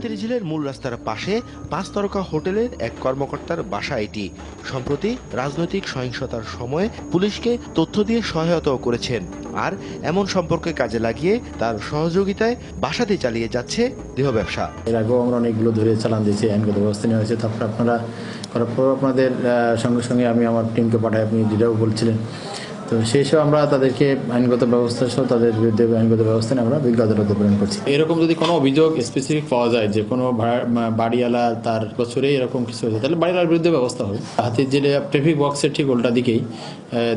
হাতিরঝিলের মূল রাস্তার পাশে পাঁচ তারকা হোটেলের এক কর্মকর্তার বাসা এটি। সম্প্রতি রাজনৈতিক সহিংসতার সময় পুলিশকে তথ্য দিয়ে সহায়তাও করেছেন আর এমন সম্পর্কে কাজে লাগিয়ে তার সহযোগিতায় বাসাতে চালিয়ে যাচ্ছে দেহ ব্যবসা। এর আগেও আমরা অনেকগুলো ধরে চালান দিয়েছি, আইনগত ব্যবস্থা নেওয়া হয়েছে, তারপরে আপনারা করার পর আপনাদের সঙ্গে সঙ্গে আমি আমার টিমকে পাঠাই, আপনি যেটাও বলছিলেন। তো সেই সব আমরা তাদেরকে আইনগত ব্যবস্থা সহ তাদের বিরুদ্ধে আইনগত ব্যবস্থা নিয়ে আমরা বিজ্ঞ আদালতে প্রেরণ করছি। এরকম যদি কোনো অভিযোগ স্পেসিফিক পাওয়া যায় যে কোনো বাড়িওয়ালা তার বছরে এরকম কিছু হয়েছে তাহলে বাড়িওয়ালার বিরুদ্ধে ব্যবস্থা হবে। হাতির জেলে ট্রাফিক বক্সের ঠিক উল্টা দিকেই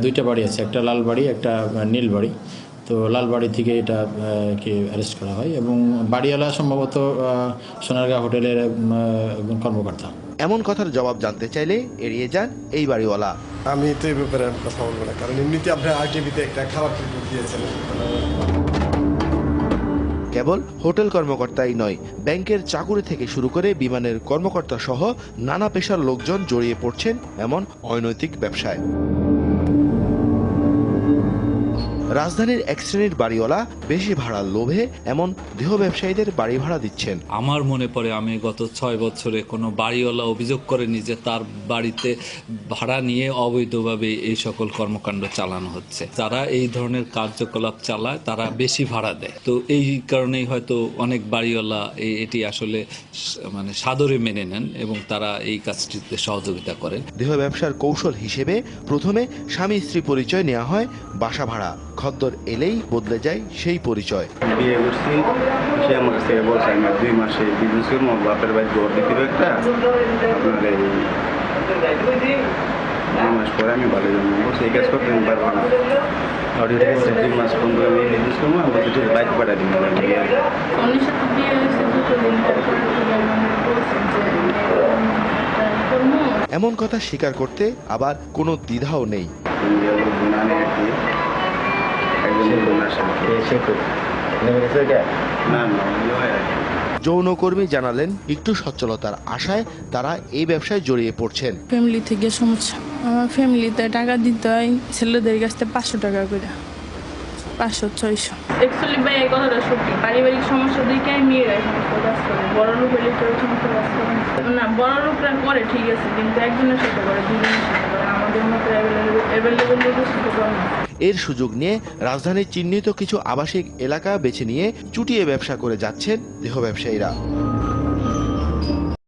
দুইটা বাড়ি আছে একটা লাল বাড়ি একটা নীল বাড়ি। তো লালবাড়ি থেকে এটা কে অ্যারেস্ট করা হয় এবং বাড়িওয়ালা সম্ভবত সোনারগাঁ হোটেলের একজন কর্মকর্তা। এমন কথার জবাব জানতে চাইলে এড়িয়ে যান এই বাড়িওয়ালা। আমি তো এই ব্যাপারে কথা বলব না, কারণ এমনিতে আপনার আরটিভিতে একটা খারাপ রিপোর্ট দিয়েছেন। কেবল হোটেল কর্মকর্তাই নয়, ব্যাংকের চাকুরি থেকে শুরু করে বিমানের কর্মকর্তা সহ নানা পেশার লোকজন জড়িয়ে পড়ছেন এমন অনৈতিক ব্যবসায়। রাজধানীর এক শ্রেণির বাড়িওয়ালা বেশি ভাড়ার লোভে এমন দেহ ব্যবসায়ীদের বাড়ি ভাড়া দিচ্ছেন। আমার মনে পড়ে আমি গত ছয় বছরে কোনো বাড়িওয়ালা অভিযোগ করেনি যে তার বাড়িতে ভাড়া নিয়ে অবৈধভাবে এই সকল কর্মকাণ্ড চালানো হচ্ছে। তারা এই ধরনের কার্যকলাপ চালায় তারা বেশি ভাড়া দেয়। তো এই কারণেই হয়তো অনেক বাড়িওয়ালা এটি আসলে মানে সাদরে মেনে নেন এবং তারা এই কাজটিতে সহযোগিতা করেন। দেহ ব্যবসার কৌশল হিসেবে প্রথমে স্বামী স্ত্রী পরিচয় নেওয়া হয় বাসা ভাড়া। খদ্দর এলেই বদলে যায় সেই পরিচয়। বিয়ে করছি সে আমার কাছে বলছে আমি দুই মাসে বিজনেস করব বাপের বাড়ি ঘর দেখি একটা। আপনার এই দুই মাস পরে আমি ভালো জন্য বলছি এই কাজ করতে আমি পারব না। দুই মাস পনেরো আমি বিজনেস করব আমি বলছি ঠিক বাইক পাঠা দিন মানে এমন কথা স্বীকার করতে আবার কোনো দ্বিধাও নেই। যৌনকর্মী জানালেন একটু সচ্ছলতার আশায় তারা এই ব্যবসায় জড়িয়ে পড়ছেন। ফ্যামিলি থেকে সমস্যা। আমার ফ্যামিলিতে টাকা দিতে হয় ছেলেদের কাছ থেকে পাঁচশো টাকা করে। পাঁচশো ছয়শো। অ্যাকচুয়ালি ভাই এই কথাটা সত্যি। পারিবারিক সমস্যা দিকে মেয়েরা সমস্ত কাজ করে। বড় লোক হলে কেউ সমস্ত কাজ করে না। বড় লোকরা করে ঠিক আছে কিন্তু একজনের সাথে করে দুজনের সাথে করে। আমাদের মতো অ্যাভেলেবেল লোকের সাথে করে এর সুযোগ নিয়ে রাজধানীর চিহ্নিত কিছু আবাসিক এলাকা বেছে নিয়ে চুটিয়ে ব্যবসা করে যাচ্ছেন দেহ ব্যবসায়ীরা।